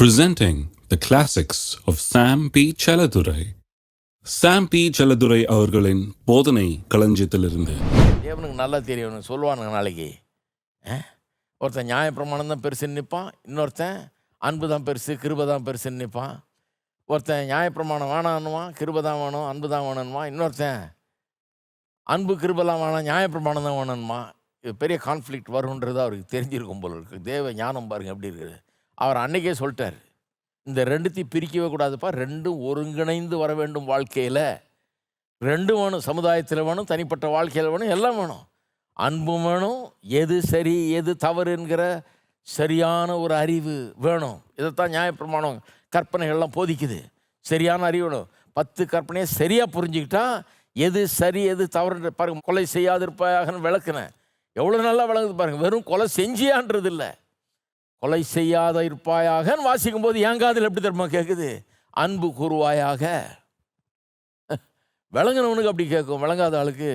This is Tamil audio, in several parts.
presenting the classics of Sam P. Chaladurai. Sam P Chelladurai அவர்களின் போதனை களஞ்சியத்திலிருந்து. தேவனுக்கு நல்லா தெரியும் சொல்லுவானுங்க நாளைக்கு. ஆ? ஒருத்தன் நியாயப்பிரமாணம் தான் பெருசுன்னு நிற்பான் இன்னொருத்தன் அன்பு தான் பெருசு கிருபை தான் பெருசுன்னு நிற்பான் ஒருத்தன் நியாயப்பிரமாணம் வேணான்னுவான் கிருபை தான் வேணும் அன்பு தான் வேணும்னுவான் இன்னொருத்தன் அன்பு கிருபெல்லாம் வேணாம் நியாயப்பிரமாணம் தான் வேணும்மா இது பெரிய கான்ஃப்ளிக்ட் வருன்றது அவருக்கு தெரிஞ்சிருக்கும் போல இருக்கு. தேவ ஞானம் பாருங்கள் எப்படி இருக்குது. அவர் அன்னைக்கே சொல்லிட்டார் இந்த ரெண்டுத்தையும் பிரிக்கவே கூடாதுப்பா ரெண்டும் ஒருங்கிணைந்து வர வேண்டும் வாழ்க்கையில். ரெண்டும் வேணும் சமுதாயத்தில் வேணும் தனிப்பட்ட வாழ்க்கையில் வேணும் எல்லாம் வேணும். அன்பும் வேணும் எது சரி எது தவறு என்கிற சரியான ஒரு அறிவு வேணும். இதைத்தான் நியாயப்பிரமாணம் கற்பனைகள்லாம் போதிக்குது. சரியான அறிவு வேணும். பத்து கற்பனையை சரியாக புரிஞ்சுக்கிட்டா எது சரி எது தவறு பாருங்கள் கொலை செய்யாதிருப்பாகன்னு விளக்குனேன். எவ்வளோ நல்லா விளங்குது பாருங்கள் வெறும் கொலை செஞ்சியான்றது இல்லை கொலை செய்யாத இருப்பாயாகன்னு வாசிக்கும் போது என் காதில் எப்படி தெரியுமா கேட்குது அன்பு கூறுவாயாக. விளங்குனவனுக்கு அப்படி கேட்கும் விளங்காத ஆளுக்கு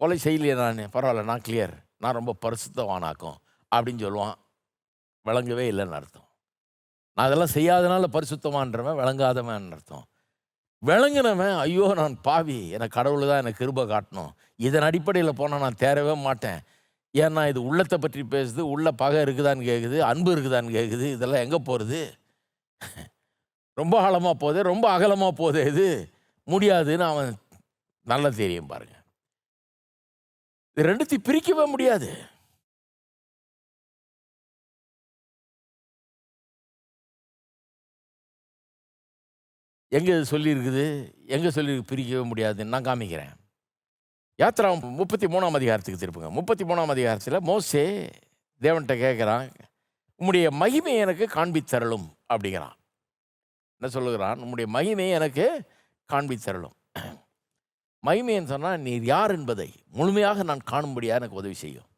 கொலை செய்யலையே நான். பரவாயில்ல நான் கிளியர் நான் ரொம்ப பரிசுத்தவானாக்கும். அப்படின்னு சொல்லுவான். விளங்கவே இல்லைன்னு அர்த்தம். நான் அதெல்லாம் செய்யாதனால பரிசுத்தமான்றவன் விளங்காதவன் அர்த்தம். விளங்குனவன் ஐயோ நான் பாவி. எனக்கு கடவுள் தான் எனக்கு கிருபை காட்டணும். இதன் அடிப்படையில் போனால் நான் தேரவே மாட்டேன். ஏன்னா இது உள்ளத்தை பற்றி பேசுது உள்ள பகை இருக்குதான்னு கேட்குது அன்பு இருக்குதான்னு கேட்குது இதெல்லாம் எங்கே போகிறது ரொம்ப ஆழமாக போதே ரொம்ப அகலமாக போதே இது. முடியாதுன்னு அவன் நல்லா தெரியும் பாருங்க. இது ரெண்டுத்தையும் பிரிக்கவே முடியாது. எங்கே இது சொல்லியிருக்குது? எங்கே சொல்லியிருக்கு பிரிக்கவே முடியாதுன்னு நான் காமிக்கிறேன். யாத்ரா முப்பத்தி மூணாம் அதிகாரத்துக்கு திருப்புங்க. முப்பத்தி மூணாம் அதிகாரத்தில் மோசே தேவன்கிட்ட கேட்குறான் உம்முடைய மகிமை எனக்கு காண்பித்தரலும் அப்படிங்கிறான். என்ன சொல்லுகிறான்? உம்முடைய மகிமையை எனக்கு காண்பித்தரலும் மகிமைன்னு சொன்னால் நீர் யார் என்பதை முழுமையாக நான் காணும்படியாக எனக்கு உதவி செய்யும்.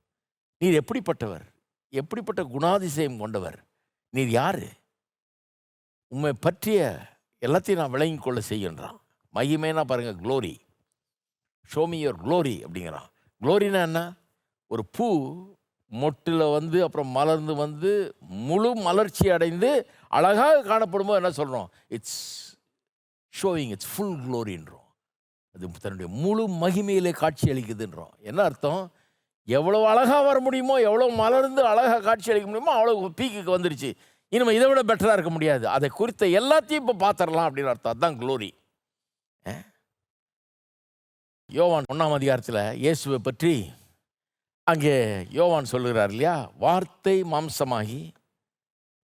நீர் எப்படிப்பட்டவர்? எப்படிப்பட்ட குணாதிசயம் கொண்டவர்? நீர் யார்? உண்மை பற்றிய எல்லாத்தையும் நான் விளங்கிக் கொள்ள செய்கின்றான் மகிமைனா பாருங்கள் க்ளோரி ஷோமி யுவர் க்ளோரி அப்படிங்கிறான். க்ளோரினா என்ன? ஒரு பூ மொட்டில் வந்து அப்புறம் மலர்ந்து வந்து முழு மலர்ச்சி அடைந்து அழகாக காணப்படும்போது என்ன சொல்கிறோம் இட்ஸ் ஷோயிங் இட்ஸ் ஃபுல் க்ளோரின்றோம் அது தன்னுடைய முழு மகிமையிலே காட்சி அளிக்குதுன்றோம் என்ன அர்த்தம்? எவ்வளோ அழகாக வர முடியுமோ எவ்வளோ மலர்ந்து அழகாக காட்சி அளிக்க முடியுமோ அவ்வளோ பீக்குக்கு வந்துருச்சு. இனிமேல் இதை விட பெட்டராக இருக்க முடியாது. அதை குறித்த எல்லாத்தையும் இப்போ பார்த்துடலாம் அப்படின்னு அர்த்தம். அதுதான் க்ளோரி யோவான் ஒன்றாம் அதிகாரத்தில் இயேசுவை பற்றி அங்கே யோவான் சொல்லுகிறார் இல்லையா? வார்த்தை மாம்சமாகி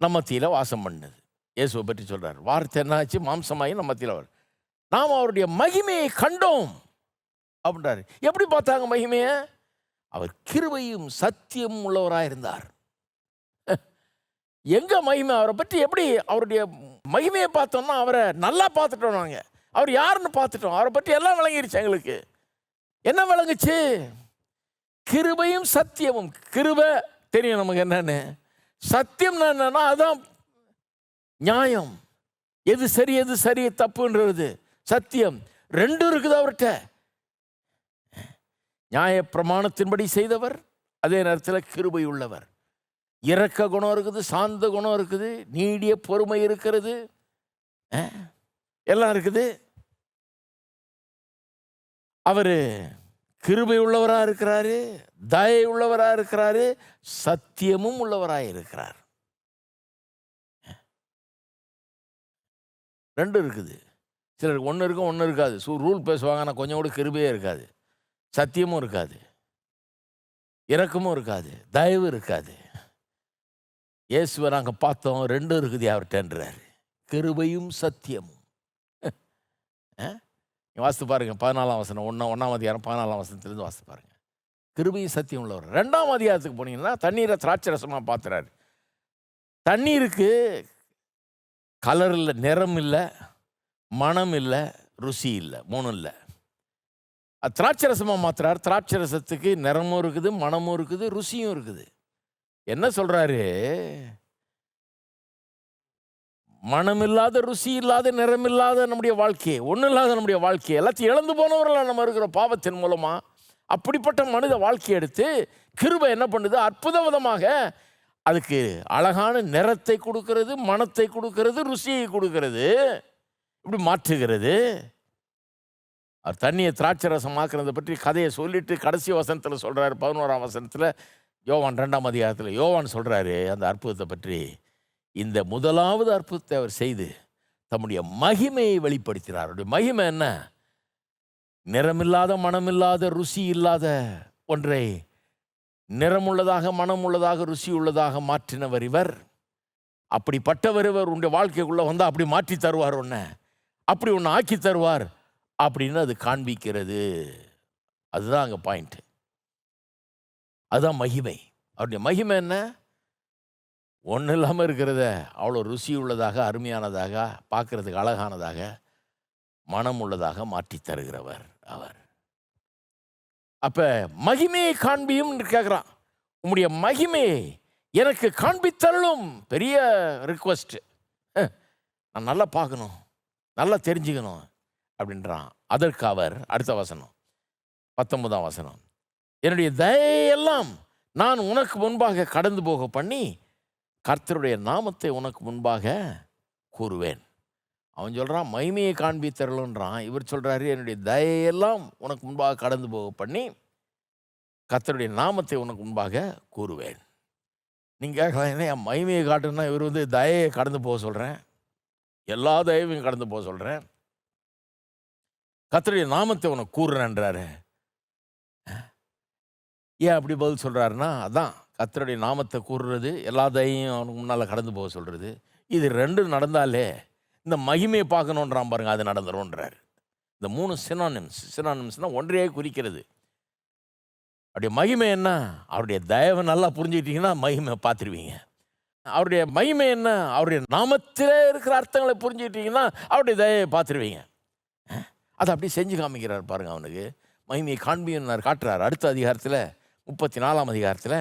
நம்மத்தியில் வாசம் பண்ணுது. இயேசுவை பற்றி சொல்கிறார் வார்த்தை என்னாச்சு? மாம்சமாகி நம்ம மத்தியில் வரும் நாம் அவருடைய மகிமையை கண்டோம் அப்படின்றாரு. எப்படி பார்த்தாங்க மகிமையை? அவர் கிருபையும் சத்தியம் உள்ளவராக இருந்தார் எங்கே மகிமை? அவரை பற்றி எப்படி அவருடைய மகிமையை பார்த்தோம்னா அவரை நல்லா பார்த்துட்டோம் நாங்கள் அவர் யாருன்னு பார்த்துட்டோம். அவரை பற்றி எல்லாம் விளங்கிடுச்சு எங்களுக்கு. என்ன விளங்குச்சு? கிருபையும் சத்தியமும். கிருபை தெரியும் நமக்கு என்னன்னு. சத்தியம் என்னன்னா அதான் நியாயம். எது சரி எது சரி தப்புன்றது. சத்தியம். ரெண்டும் இருக்குது அவர்கிட்ட. நியாய பிரமாணத்தின்படி செய்தவர் அதே நேரத்தில் கிருபை உள்ளவர். இரக்க குணம் இருக்குது சாந்த குணம் இருக்குது நீடிய பொறுமை இருக்கிறது. எல்லாம் இருக்குது. அவர் கிருபை உள்ளவராக இருக்கிறாரு தயை உள்ளவராக இருக்கிறாரு சத்தியமும் உள்ளவராக இருக்கிறார். ரெண்டும் இருக்குது. சிலருக்கு ஒன்று இருக்கும் ஒன்று இருக்காது. சூ ரூல் பேசுவாங்க ஆனால் கொஞ்சம் கூட கிருபையே இருக்காது. சத்தியமும் இருக்காது. இரக்கமும் இருக்காது. தயவு இருக்காது. இயேசுவை நாங்கள் பார்த்தோம் ரெண்டும் இருக்குது அவர்கிட்டன்றார். கிருபையும் சத்தியமும். ஆ நீங்க வாசித்து பாருங்க பதினாலாம் வசனம் ஒன்றா ஒன்றாம் அதிகாரம் பதினாலாம் வசனத்துலேருந்து வாசித்து பாருங்கள் கிருபையும் சத்தியம் உள்ளவர். ரெண்டாம் அதிகாரத்துக்கு போனீங்கன்னா தண்ணீரை திராட்சை ரசமாக பார்த்துறாரு தண்ணீருக்கு கலர் இல்லை நிறம் இல்லை மனம் இல்லை ருசி இல்லை மூணும் இல்லை. அது திராட்சை ரசமாக மாத்துறாரு. திராட்சை ரசத்துக்கு நிறமும் இருக்குது மனமும் இருக்குது ருசியும் இருக்குது. என்ன சொல்கிறாரு மனமில்லாத ருசி இல்லாத நிறம் இல்லாத நம்முடைய வாழ்க்கையை ஒன்றும் இல்லாத நம்முடைய வாழ்க்கையை எல்லாத்தையும் இழந்து போனவர்களாக நம்ம இருக்கிற பாவத்தின் மூலமாக அப்படிப்பட்ட மனித வாழ்க்கையை எடுத்து கிருபை என்ன பண்ணுது? அற்புத விதமாக அதுக்கு அழகான நிறத்தை கொடுக்கறது மனத்தை கொடுக்கறது ருசியை கொடுக்கறது. இப்படி மாற்றுகிறது. அவர் தண்ணியை திராட்சை ரசம் ஆக்குறதை பற்றி கதையை சொல்லிட்டு கடைசி வசனத்தில் சொல்கிறார் பதினோராம் வசனத்தில். யோவான் ரெண்டாம் அதிகாரத்தில் யோவான் சொல்கிறாரு அந்த அற்புதத்தை பற்றி. இந்த முதலாவது அற்புதத்தை அவர் செய்து தம்முடைய மகிமையை வெளிப்படுத்தினார். அவருடைய மகிமை என்ன? நிறமில்லாத மனமில்லாத ருசி இல்லாத ஒன்றை நிறமுள்ளதாக மனமுள்ளதாக ருசி உள்ளதாக மாற்றினவர் இவர். அப்படிப்பட்டவர் இவர். உடைய வாழ்க்கைக்குள்ளே வந்தால் அப்படி மாற்றி தருவார் ஒன்று அப்படி ஒன்று ஆக்கி தருவார் அப்படின்னு அது காண்பிக்கிறது. அதுதான் அங்கே பாயிண்ட் அதுதான் மகிமை. அவருடைய மகிமை என்ன? ஒன்றும் இல்லாமல் இருக்கிறத அவ்வளோ ருசி உள்ளதாக அருமையானதாக பார்க்குறதுக்கு அழகானதாக மனம் உள்ளதாக மாற்றி தருகிறவர் அவர். அப்போ மகிமையை காண்பியும் கேட்குறான் உம்முடைய மகிமையை எனக்கு காண்பித்தரலும் பெரிய ரிக்வஸ்ட்டு நான் நல்லா பார்க்கணும். நல்லா தெரிஞ்சுக்கணும் அப்படின்றான். அதற்கு அவர் அடுத்த வசனம் பத்தொன்பதாம் வசனம். என்னுடைய தயையெல்லாம் நான் உனக்கு முன்பாக கடந்து போக பண்ணி கர்த்தருடைய நாமத்தை உனக்கு முன்பாக கூறுவேன். அவன் சொல்கிறான் மகிமையை காண்பித்தருள்ன்றான். இவர் சொல்கிறாரு என்னுடைய தயையெல்லாம் உனக்கு முன்பாக கடந்து போக பண்ணி கர்த்தருடைய நாமத்தை உனக்கு முன்பாக கூறுவேன். நீங்கள் கேட்கலாம் என்ன என் மகிமையை காட்டுன்னா இவர் வந்து தயையை கடந்து போக சொல்கிறேன் எல்லா தயவையும் கடந்து போக சொல்கிறேன் கர்த்தருடைய நாமத்தை உனக்கு கூறுறேன்றாரு. ஏன் அப்படி பதில் சொல்கிறாருன்னா அதான். கத்தருடைய நாமத்தை கூறுறது எல்லா தயையும் அவனுக்கு முன்னால் கடந்து போக சொல்கிறது இது ரெண்டும் நடந்தாலே இந்த மகிமையை பார்க்கணுன்றான் பாருங்க அது நடந்துரும்ன்றார். இந்த மூணு சினானிம்ஸ் சினானிம்ஸ்னால் ஒன்றையே குறிக்கிறது. அவருடைய மகிமை என்ன? அவருடைய தயவை நல்லா புரிஞ்சுக்கிட்டிங்கன்னா மகிமை பார்த்துருவீங்க. அவருடைய மகிமை என்ன? அவருடைய நாமத்திலே இருக்கிற அர்த்தங்களை புரிஞ்சுக்கிட்டிங்கன்னா அவருடைய தயவை பார்த்துருவீங்க. அதை அப்படி செஞ்சு காமிக்கிறார் பாருங்க அவனுக்கு. மகிமையை காண்பியன்னார் காட்டுறார். அடுத்த அதிகாரத்தில் முப்பத்தி நாலாம் அதிகாரத்தில்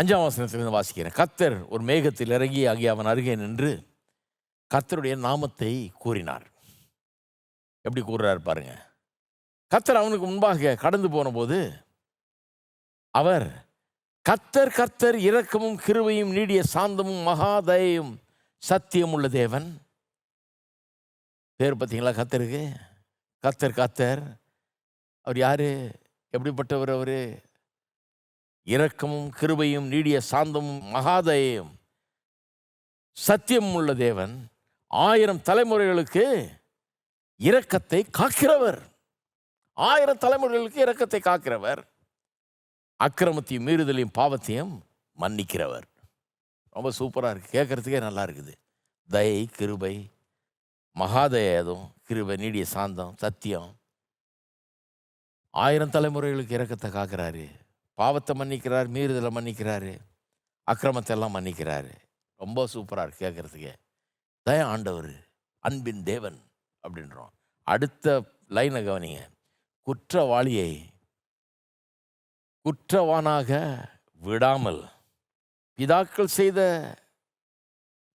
அஞ்சாம் வசனத்திலிருந்து வாசிக்கிறேன். கத்தர் ஒரு மேகத்தில் இறங்கி ஆகிய அவன் அருகே நின்று கத்தருடைய நாமத்தை கூறினார். எப்படி கூறுறார் பாருங்க. கத்தர் அவனுக்கு முன்பாக கடந்து போன போது அவர் கத்தர் கத்தர் இரக்கமும் கிருவையும் நீடிய சாந்தமும் மகாதயும் சத்தியம் உள்ள தேவன். பேர் பார்த்தீங்களா கத்தருக்கு கத்தர் கத்தர் அவர் யாரு? எப்படிப்பட்டவர் அவர்? இரக்கமும் கிருபையும் நீடிய சாந்தமும் மகாதயம் சத்தியம் உள்ள தேவன் ஆயிரம் தலைமுறைகளுக்கு இரக்கத்தை காக்கிறவர். ஆயிரம் தலைமுறைகளுக்கு இரக்கத்தை காக்கிறவர். அக்கிரமத்தையும் மீறுதலையும் பாவத்தையும் மன்னிக்கிறவர். ரொம்ப சூப்பராக இருக்குது கேட்குறதுக்கே நல்லா இருக்குது. தயை கிருபை மகாதயம் கிருபை நீடிய சாந்தம் சத்தியம். ஆயிரம் தலைமுறைகளுக்கு இறக்கத்தை காக்கிறாரு. பாவத்தை மன்னிக்கிறார் மீறுதலை மன்னிக்கிறாரு அக்கிரமத்தை எல்லாம் மன்னிக்கிறாரு. ரொம்ப சூப்பராக இருக்கு கேட்குறதுக்கு தய ஆண்டவர் அன்பின் தேவன் அப்படின்றோம். அடுத்த லைனை கவனிங்க. குற்றவாளியை குற்றவானாக விடாமல் பிதாக்கள் செய்த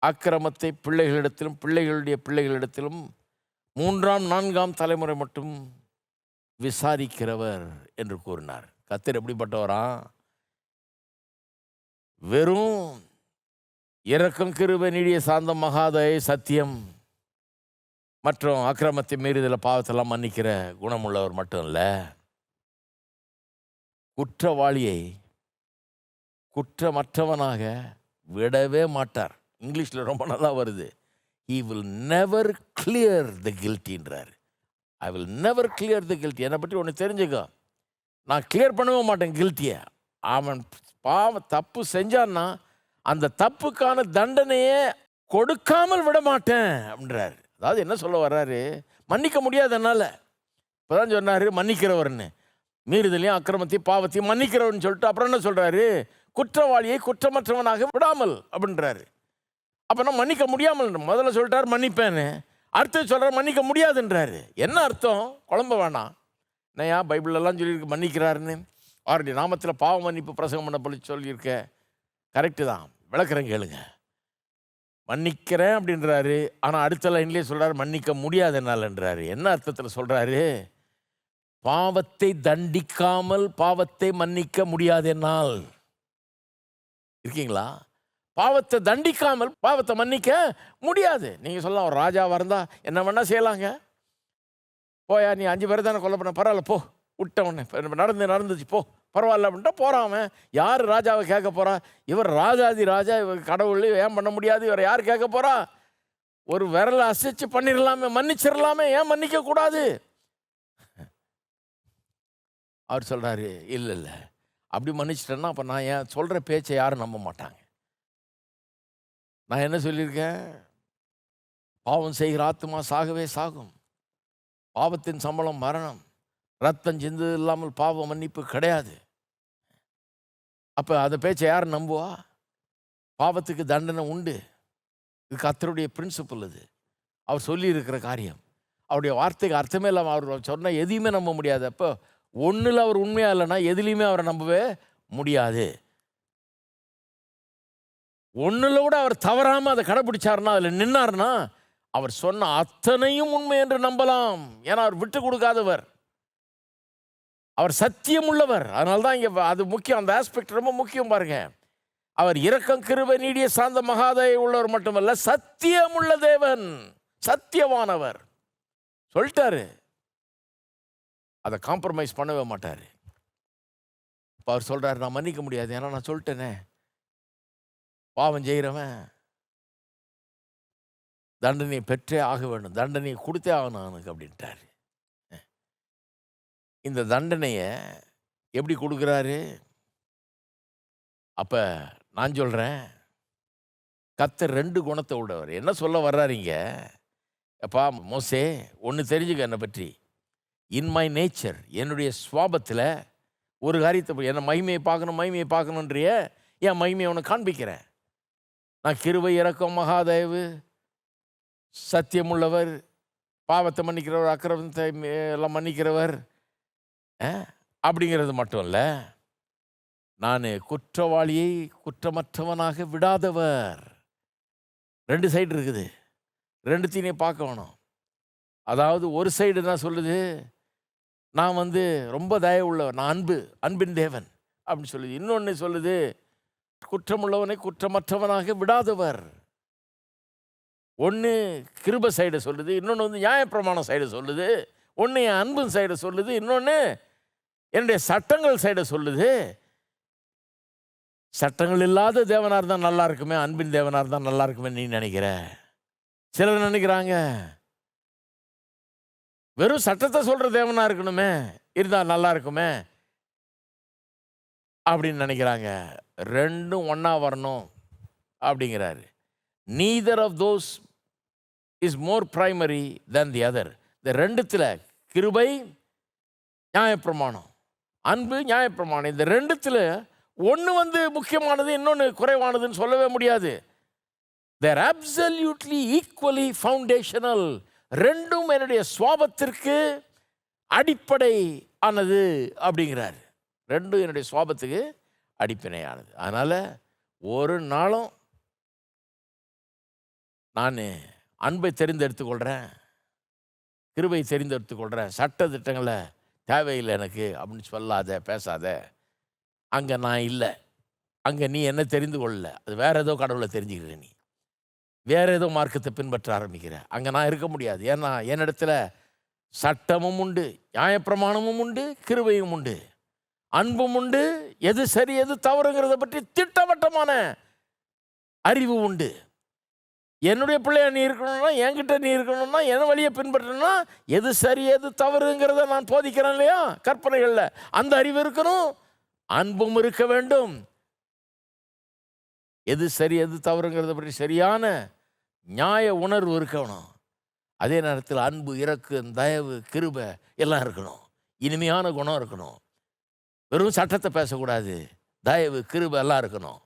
அக்கிரமத்தை பிள்ளைகளிடத்திலும் பிள்ளைகளுடைய பிள்ளைகளிடத்திலும் மூன்றாம் நான்காம் தலைமுறை மட்டும் விசாரிக்கிறவர் என்று கூறினார். கத்தர் எப்படிப்பட்டவரா வெறும் இறக்கம் கிருப நீடிய சாந்தம் மகாதய சத்தியம். மற்றும் அக்கிரமத்தை மீறுதல பாவத்தெல்லாம் மன்னிக்கிற குணமுள்ளவர் மட்டும் இல்லை குற்றவாளியை குற்றமற்றவனாக விடவே மாட்டார். இங்கிலீஷில் ரொம்ப நல்லா வருது. He will never clear the கில்ட்டின்றார் I will never clear the guilty என்னை பற்றி ஒன்று தெரிஞ்சுக்கோ. நான் கிளியர் பண்ணவே மாட்டேன் கில்ட்டியை அவன் பாவ தப்பு செஞ்சான்னா அந்த தப்புக்கான தண்டனையே கொடுக்காமல் விட மாட்டேன் அப்படின்றாரு. அதாவது என்ன சொல்ல வர்றாரு? மன்னிக்க முடியாது என்னால். இப்போதான் சொன்னார் மன்னிக்கிறவர்னு. மீறுதலையும் அக்கிரமத்தையும் பாவத்தையும் மன்னிக்கிறவர்னு சொல்லிட்டு அப்புறம் என்ன சொல்கிறாரு குற்றவாளியை குற்றமற்றவனாக விடாமல் அப்படின்றாரு. அப்போ நான் மன்னிக்க முடியாமல் முதல்ல சொல்லிட்டார் மன்னிப்பேன்னு. அடுத்து சொல்கிறார் மன்னிக்க முடியாதுன்றாரு. என்ன அர்த்தம்? குழம்ப வேணாம். நையா பைபிளெல்லாம் சொல்லியிருக்கு மன்னிக்கிறாருன்னு. அவருடைய நாமத்தில் பாவ மன்னிப்பு பிரசங்கம் பண்ண சொல்லி சொல்லியிருக்க. கரெக்டு தான். விளக்குறேன் கேளுங்க. மன்னிக்கிறேன் அப்படின்றாரு. ஆனால் அடுத்த லைன்லேயே சொல்கிறாரு மன்னிக்க முடியாது என்னால்ன்றாரு. என்ன அர்த்தத்தில் சொல்கிறாரு பாவத்தை தண்டிக்காமல் பாவத்தை மன்னிக்க முடியாது என்னால். இருக்கீங்களா? பாவத்தை தண்டிக்காமல் பாவத்தை மன்னிக்க முடியாது. நீங்கள் சொல்லலாம் ஒரு ராஜாவாக இருந்தால் என்ன வேணால் செய்யலாங்க. போயா நீ அஞ்சு பேர் தானே கொல்ல பண்ண பரவாயில்ல போ. விட்ட உடனே. நடந்து நடந்துச்சு போ. பரவாயில்ல அப்படின்ட்டா போறான் அவன். யார் ராஜாவை கேட்க போகிறா இவர் ராஜாதி ராஜா இவர் கடவுள் ஏன் பண்ண முடியாது? இவர் யார் கேட்க போகிறா ஒரு விரலை அசைச்சு பண்ணிடலாமே மன்னிச்சிடலாமே ஏன் மன்னிக்க கூடாது? அவர் சொல்கிறாரு இல்லை இல்லை. அப்படி மன்னிச்சிட்டேன்னா அப்போ நான் ஏன் சொல்கிற பேச்சை யாரும் நம்ப மாட்டாங்க. நான் என்ன சொல்லியிருக்கேன்? பாவம் செய்கிற ஆத்துமா சாகவே சாகும். பாவத்தின் சம்பளம் மரணம். ரத்தம் சிந்து இல்லாமல் பாவ மன்னிப்பு கிடையாது. அப்போ அதை பேச்சை யார் நம்புவா? பாவத்துக்கு தண்டனை உண்டு. இது கத்தருடைய பிரின்சிபல் இது. அவர் சொல்லியிருக்கிற காரியம். அவருடைய வார்த்தைக்கு அர்த்தமே இல்லாமல் அவர் சொன்னால் எதையுமே நம்ப முடியாது. அப்போ ஒன்றில் அவர் உண்மையாக இல்லைன்னா எதுலேயுமே அவரை நம்பவே முடியாது. ஒன்றில் கூட அவர் தவறாமல் அதை கடைப்பிடிச்சாருன்னா அதில் நின்னார்னா அவர் சொன்ன அத்தனையும் உண்மை என்று நம்பலாம். ஏன்னா அவர் விட்டு கொடுக்காதவர். அவர் சத்தியம் உள்ளவர். அதனால தான் இங்கே அது முக்கியம். அந்த ஆஸ்பெக்ட் ரொம்ப முக்கியம் பாருங்க. அவர் இரக்கம் கிருபை நீடிய சாந்த மகாதேவி உள்ளவர் மட்டுமல்ல சத்தியம் உள்ள தேவன் சத்தியவானவர் சொல்லிட்டாரு. அதை காம்ப்ரமைஸ் பண்ணவே மாட்டார். இப்போ அவர் சொல்கிறார் நான் மன்னிக்க முடியாது. ஏன்னா நான் சொல்லிட்டேனே. பாவம் செய்கிறவன் தண்டனை பெற்றே ஆக வேண்டும். தண்டனையை கொடுத்தே ஆகணும் அவனுக்கு அப்படின்ட்டாரு. இந்த தண்டனையை எப்படி கொடுக்குறாரு? அப்போ நான் சொல்கிறேன் கத்தர் ரெண்டு குணத்தை உள்ளவர். என்ன சொல்ல வர்றாருங்க எப்பா மோசே ஒன்று தெரிஞ்சுக்க என்னை பற்றி. இன் மை நேச்சர் என்னுடைய சுவாபத்தில் ஒரு காரியத்தை என்னை மகிமையை பார்க்கணும் மகிமையை பார்க்கணுன்றிய என் மகிமையை உனக்கு காண்பிக்கிறேன். நான் கிருபை இறக்கம் மகாதேவு. சத்தியமுள்ளவர் பாவத்தை மன்னிக்கிறவர் அக்கிரமத்தை எல்லாம் மன்னிக்கிறவர். அப்படிங்கிறது மட்டும் இல்லை நான் குற்றவாளியை குற்றமற்றவனாக விடாதவர். ரெண்டு சைடு இருக்குது. ரெண்டுத்தையும் பார்க்க வேணும். அதாவது ஒரு சைடு தான் சொல்லுது? நான் வந்து ரொம்ப தயவு உள்ளவன் நான் அன்பு அன்பின் தேவன் அப்படின்னு சொல்லுது. இன்னொன்று சொல்லுது குற்றமுள்ளவனை குற்றமற்றவனாக விடாதவர். ஒன்று கிருப சைடு சொல்லுது இன்னொன்று வந்து நியாயப்பிரமாணம் சைடு சொல்லுது ஒன்று என் அன்பின் சைடு சொல்லுது இன்னொன்று என்னுடைய சட்டங்கள் சைடு சொல்லுது. சட்டங்கள் இல்லாத தேவனாக இருந்தால் நல்லா இருக்குமே அன்பின் தேவனாக இருந்தால் நல்லா இருக்குமே நீ நினைக்கிற? சிலர் நினைக்கிறாங்க வெறும் சட்டத்தை சொல்கிற தேவனாக இருக்கணுமே இருந்தால் நல்லா இருக்குமே அப்படின்னு நினைக்கிறாங்க. ரெண்டும் ஒன்றா வரணும் அப்படிங்கிறாரு. Neither of those is more primary than the other இந்த ரெண்டுத்தில் கிருபை நியாயப்பிரமாணம். அன்பு நியாயப்பிரமாணம். இந்த ரெண்டுத்தில் ஒன்று வந்து முக்கியமானது இன்னொன்று குறைவானதுன்னு சொல்லவே முடியாது. தேர் அப்சல்யூட்லி ஈக்குவலி ஃபவுண்டேஷனல் ரெண்டும் என்னுடைய சுவாபத்திற்கு அடிப்படை ஆனது அப்படிங்கிறார். ரெண்டும் என்னுடைய சுவாபத்துக்கு அடிப்படையானது அதனால் ஒரு நாளும் நான் அன்பை தெரிந்தெடுத்துக்கொள்கிறேன் கிருபை தெரிந்தெடுத்துக்கொள்கிறேன் சட்ட திட்டங்களை தேவையில்லை எனக்கு அப்படின்னு சொல்லாத பேசாத. அங்கே நான் இல்லை. அங்கே நீ என்ன தெரிந்து கொள்ளல. அது வேறு ஏதோ கடவுளை தெரிஞ்சுக்கிற நீ. வேறு ஏதோ மார்க்கத்தை பின்பற்ற ஆரம்பிக்கிற. அங்கே நான் இருக்க முடியாது. ஏன்னா என்னிடத்துல சட்டமும் உண்டு நியாயப்பிரமாணமும் உண்டு கிருபையும் உண்டு. அன்பும் உண்டு எது சரி எது தவறுங்கிறத பற்றி திட்டவட்டமான அறிவு உண்டு. என்னுடைய பிள்ளையா நீ இருக்கணும்னா என்கிட்ட நீ இருக்கணும்னா என் வழியை பின்பற்றணும்னா எது சரி எது தவறுங்கிறத நான் போதிக்கிறேன் இல்லையா? கற்பனைகளில். அந்த அறிவு இருக்கணும். அன்பும் இருக்க வேண்டும். எது சரி எது தவறுங்கிறத பற்றி சரியான நியாய உணர்வு இருக்கணும். அதே நேரத்தில் அன்பு இறக்கு தயவு கிருபை எல்லாம் இருக்கணும். இனிமையான குணம் இருக்கணும். வெறும் சட்டத்தை பேசக்கூடாது. தயவு கிருபை எல்லாம் இருக்கணும்.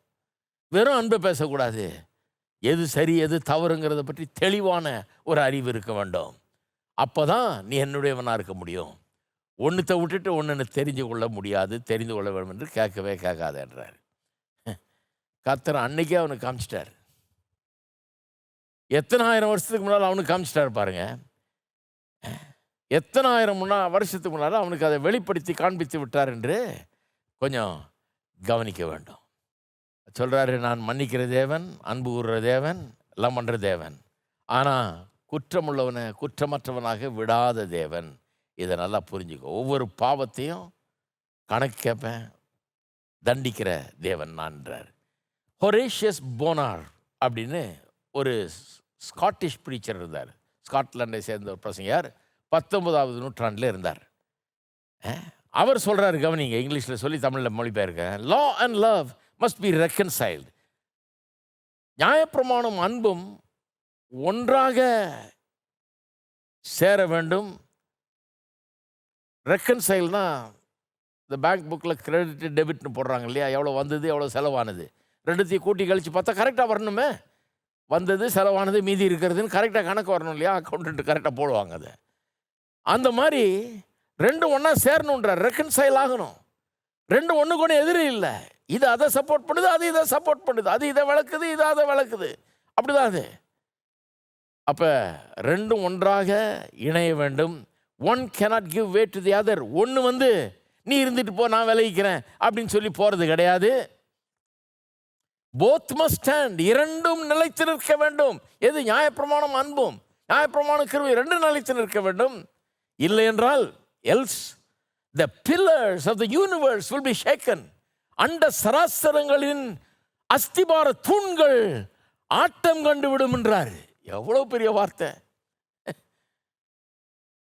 வெறும் அன்பை பேசக்கூடாது. எது சரி எது தவறுங்கிறத பற்றி தெளிவான ஒரு அறிவு இருக்க வேண்டும். அப்போ தான் நீ என்னுடையவனாக இருக்க முடியும். ஒன்றுத்தை விட்டுட்டு ஒன்றுன்னு தெரிஞ்சு கொள்ள முடியாது தெரிந்து கொள்ள வேண்டும் என்று கேட்கவே கேட்காதன்றார் கத்தர் அன்னைக்கே அவனுக்கு காமிச்சிட்டார். எத்தனை ஆயிரம் வருஷத்துக்கு முன்னால் அவனுக்கு காமிச்சிட்டார் பாருங்க. எத்தனை ஆயிரம் முன்னா வருஷத்துக்கு முன்னால் அவனுக்கு அதை வெளிப்படுத்தி காண்பித்து விட்டார் என்று கொஞ்சம் கவனிக்க வேண்டும். சொல்கிறாரு நான் மன்னிக்கிற தேவன் அன்பு கூறுற தேவன் எல்லாம் பண்ணுற தேவன். ஆனால் குற்றமுள்ளவனை குற்றமற்றவனாக விடாத தேவன். இதை நல்லா புரிஞ்சுக்கோ. ஒவ்வொரு பாவத்தையும் கணக்கு கேட்பேன் தண்டிக்கிற தேவன் நான்றார் ஹொரேஷியஸ் போனார் அப்படின்னு ஒரு ஸ்காட்டிஷ் பிரீச்சர் இருந்தார். ஸ்காட்லாண்டை சேர்ந்த ஒரு பிரசங்கர் பத்தொன்பதாவது நூற்றாண்டில் இருந்தார். அவர் சொல்கிறார் கவனிங்க இங்கிலீஷில் சொல்லி தமிழில் மொழிபெயர்க்கேன் law and love must be reconciled நியாயப்பிரமாணம் அன்பும் ஒன்றாக சேர வேண்டும். ரெக்கன்சைல்னா இந்த பேங்க் புக்கில் கிரெடிட் டெபிட்னு போடுறாங்க இல்லையா? எவ்வளோ வந்தது எவ்வளோ செலவானது? ரெண்டுத்தையும் கூட்டி கழிச்சு பார்த்தா கரெக்டாக வரணுமே? வந்தது செலவானது மீதி இருக்கிறதுன்னு கரெக்டாக கணக்கு வரணும் இல்லையா? அக்கௌண்ட்டு கரெக்டாக போடுவாங்க அதை. அந்த மாதிரி ரெண்டும் ஒன்றா சேரணுன்ற ரெக்கன்சைல் ஆகணும். ரெண்டு ஒன்றுக்கு ஒன்று எதிரி இல்லை. இது அதை சப்போர்ட் பண்ணுது அது இதை சப்போர்ட் பண்ணுது. அது இதை வளர்க்குது இது அதை வளர்க்குது. அப்படிதான் அது அப்போ ரெண்டும் ஒன்றாக இணைய வேண்டும். One cannot give way to the other ஒன்று வந்து நீ இருந்துட்டு போ நான் விளைவிக்கிறேன் அப்படின்னு சொல்லி போகிறது கிடையாது. போத் மஸ்ட் ஸ்டாண்ட் இரண்டும் நிலைத்து நிற்க வேண்டும். எது? நியாயப்பிரமாணம் அன்பும். நியாயப்பிரமாணம் கருவி ரெண்டும் நிலைத்து நிற்க வேண்டும். இல்லை என்றால் else the pillars of the universe will be shaken அண்ட சராசரங்களின் அஸ்திபார தூண்கள் ஆட்டம் கண்டு விடும் என்றார். எவ்வளோ பெரிய வார்த்தை.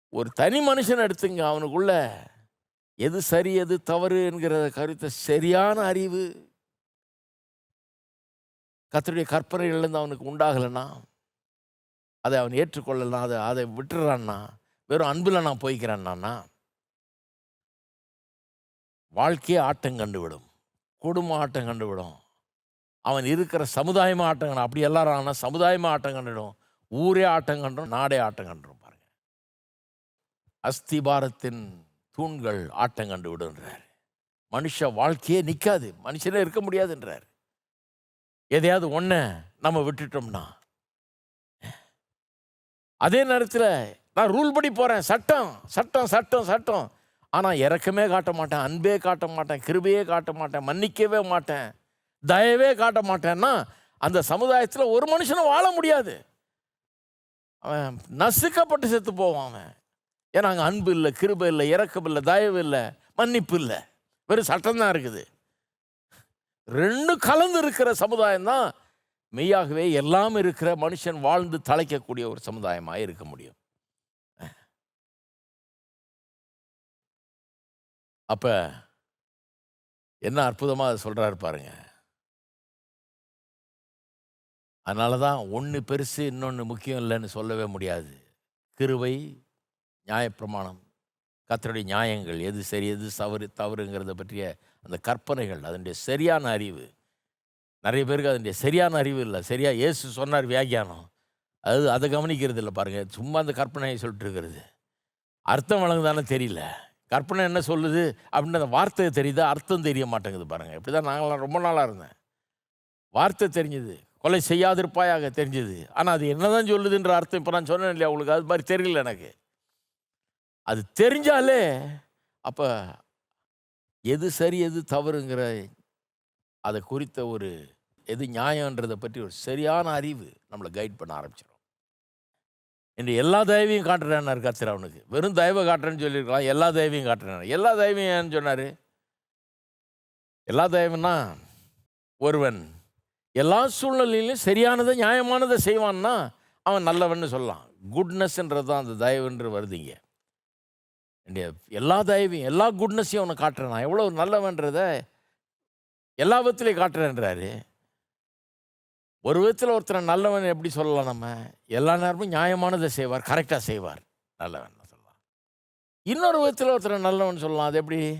ஒரு தனி மனுஷன் எடுத்துங்க அவனுக்குள்ள எது சரி எது தவறு என்கிற கருத்தை சரியான அறிவு. கத்தருடைய கற்பனைகள்லேருந்து அவனுக்கு உண்டாகலைன்னா அதை அவன் ஏற்றுக்கொள்ளலாம் அதை அதை விட்டுறான்னா வெறும் அன்பில் நான் போய்க்கிறேன்னா வாழ்க்கையே ஆட்டம் கண்டுவிடும் குடும்ப ஆட்டம் கண்டுவிடும் அவன் இருக்கிற சமுதாயமாக ஆட்டம் கண்டு அப்படி எல்லாரும் ஆனால் சமுதாயமாக ஆட்டம் கண்டுடும். ஊரே ஆட்டம் கண்டும் நாடே ஆட்டம் கண்டுடும் பாருங்க. அஸ்திபாரத்தின் தூண்கள் ஆட்டம் கண்டு விடுன்றார் மனுஷ வாழ்க்கையே நிற்காது மனுஷனே இருக்க முடியாதுன்றார். எதையாவது ஒன்றை நம்ம விட்டுட்டோம்னா அதே நேரத்தில் நான் ரூல் படி போகிறேன் சட்டம் சட்டம் சட்டம் சட்டம். ஆனால் இறக்கமே காட்ட மாட்டேன் அன்பே காட்ட மாட்டேன் கிருபையே காட்ட மாட்டேன் மன்னிக்கவே மாட்டேன் தயவே காட்ட மாட்டேன்னா அந்த சமுதாயத்தில் ஒரு மனுஷனும் வாழ முடியாது. அவன் நசுக்கப்பட்டு செத்து போவான் அவன். ஏன்னா அங்கே அன்பு இல்லை கிருபை இல்லை இறக்கம் இல்லை தயவு இல்லை மன்னிப்பு இல்லை. வெறும் சட்டம்தான் இருக்குது. ரெண்டும் கலந்து இருக்கிற சமுதாயம் தான் மெய்யாகவே எல்லாம் இருக்கிற மனுஷன் வாழ்ந்து தலைக்கக்கூடிய ஒரு சமுதாயமாக இருக்க முடியும். அப்போ என்ன அற்புதமாக அதை சொல்கிறாரு பாருங்க. அதனால தான் ஒன்று பெருசு இன்னொன்று முக்கியம் இல்லைன்னு சொல்லவே முடியாது. கிருவை நியாயப்பிரமாணம் கத்தருடைய நியாயங்கள் எது சரி எது தவறு தவறுங்கிறத பற்றிய அந்த கற்பனைகள் அதனுடைய சரியான அறிவு. நிறைய பேருக்கு அதனுடைய சரியான அறிவு இல்லை. சரியாக இயேசு சொன்னார் வியாக்கியானம். அது அதை கவனிக்கிறது இல்லை பாருங்கள் சும்மா அந்த கற்பனையை சொல்லிட்டு இருக்கிறது. அர்த்தம் வழங்குதானே தெரியல. கற்பனை என்ன சொல்லுது அப்படின்னு அந்த வார்த்தை தெரியுதா? அர்த்தம் தெரிய மாட்டேங்குது பாருங்கள் இப்படி தான் நாங்களாம் ரொம்ப நாளாக இருந்தேன். வார்த்தை தெரிஞ்சுது. கொலை செய்யாதிருப்பாயாக தெரிஞ்சுது. ஆனால் அது என்னதான் சொல்லுதுன்ற அர்த்தம் இப்போ நான் சொன்னேன் இல்லையா உங்களுக்கு? அது மாதிரி தெரியல எனக்கு. அது தெரிஞ்சாலே அப்போ எது சரி எது தவறுங்கிற அதை குறித்த ஒரு எது நியாயன்றதை பற்றி ஒரு சரியான அறிவு நம்மளை கைட் பண்ண ஆரம்பிச்சிடும் இன்று எல்லா தயவையும் காட்டுறேன்னு கத்திர அவனுக்கு. வெறும் தயவை காட்டுறேன்னு சொல்லியிருக்கலாம் எல்லா தயவையும் காட்டுறேன் எல்லா தயவையும் ஏன்னு சொன்னார். எல்லா தயவுன்னா ஒருவன் எல்லா சூழ்நிலையிலும் சரியானதை நியாயமானதை செய்வான்னா அவன் நல்லவன்னு சொல்லலாம். குட்னஸ்ன்றது தான் அந்த தயவுன்று வருதுங்க. எல்லா தயவையும் எல்லா குட்னஸையும் அவனை காட்டுறேன். நான் எவ்வளோ நல்லவன்றதை எல்லா விதத்துலேயும் காட்டுறேன்றாரு. ஒரு விதத்தில் ஒருத்தரை நல்லவன் எப்படி சொல்லலாம் நம்ம? எல்லா நேரமும் நியாயமானதை செய்வார் கரெக்டாக செய்வார். நல்லவன் சொல்லலாம். இன்னொரு விதத்தில் ஒருத்தரை நல்லவன் சொல்லலாம். அது எப்படி?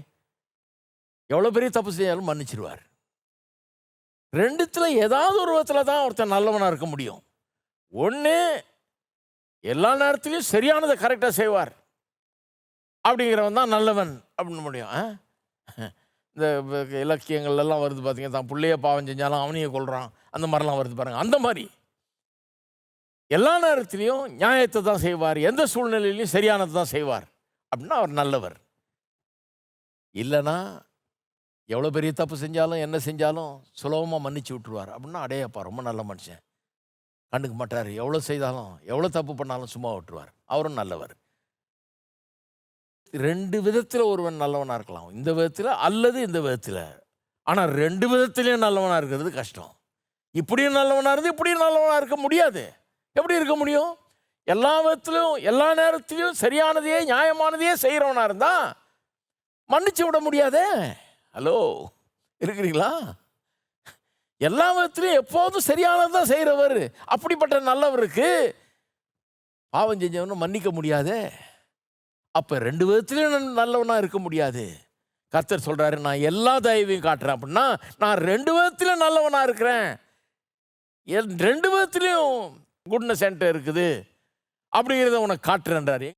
எவ்வளோ பெரிய தப்பு செஞ்சாலும் மன்னிச்சிருவார். ரெண்டுத்தில் ஏதாவது ஒரு விதத்தில் தான் ஒருத்தன் நல்லவனாக இருக்க முடியும். ஒன்று எல்லா நேரத்துலையும் சரியானதை கரெக்டாக செய்வார். அப்படிங்கிறவன் தான் நல்லவன் அப்படின்னு முடியும். ஆ? இந்த இலக்கியங்கள்லாம் எல்லாம் வருது பார்த்தீங்க தான் பிள்ளைய பாவம் செஞ்சாலும் அவனையே கொள்கிறான் அந்த மாதிரிலாம் வருது பாருங்க. அந்த மாதிரி. எல்லா நேரத்திலையும் நியாயத்தை தான் செய்வார். எந்த சூழ்நிலையிலையும் சரியானது தான் செய்வார். அப்படின்னா அவர் நல்லவர். இல்லைன்னா எவ்வளோ பெரிய தப்பு செஞ்சாலும் என்ன செஞ்சாலும் சுலபமாக மன்னிச்சு விட்டுருவார். அப்படின்னா அடையப்பா ரொம்ப நல்ல மனுஷன். கண்டுக்க மாட்டார் எவ்வளோ செய்தாலும் எவ்வளோ தப்பு பண்ணாலும் சும்மா விட்டுருவார். அவரும் நல்லவர். ரெண்டு விதத்தில் ஒருவன் நல்லவனாக இருக்கலாம். இந்த விதத்தில் அல்லது இந்த விதத்தில். ஆனால் ரெண்டு விதத்திலையும் நல்லவனாக இருக்கிறது கஷ்டம். இப்படியும் நல்லவனாக இருந்து இப்படியும் நல்லவனாக இருக்க முடியாது. எப்படி இருக்க முடியும்? எல்லா விதத்திலும் எல்லா நேரத்திலையும் சரியானதையே நியாயமானதையே செய்கிறவனாக இருந்தால் மன்னிச்சு விட முடியாதே. ஹலோ இருக்கிறீங்களா? எல்லா விதத்திலையும் எப்போதும் சரியானது தான் செய்கிறவர் அப்படிப்பட்ட நல்லவருக்கு பாவம் செஞ்சவனும் மன்னிக்க முடியாதே. அப்போ ரெண்டு விதத்துலையும் நல்லவனாக இருக்க முடியாது. கர்த்தர் சொல்கிறாரு நான் எல்லா தயவையும் காட்டுறேன். அப்படின்னா நான் ரெண்டு விதத்துலையும் நல்லவனாக இருக்கிறேன். என் ரெண்டு விதத்துலேயும் குட்னஸ் சென்டர் இருக்குது. அப்படிங்கிறத உனக்கு காட்டுறேன்றாரு.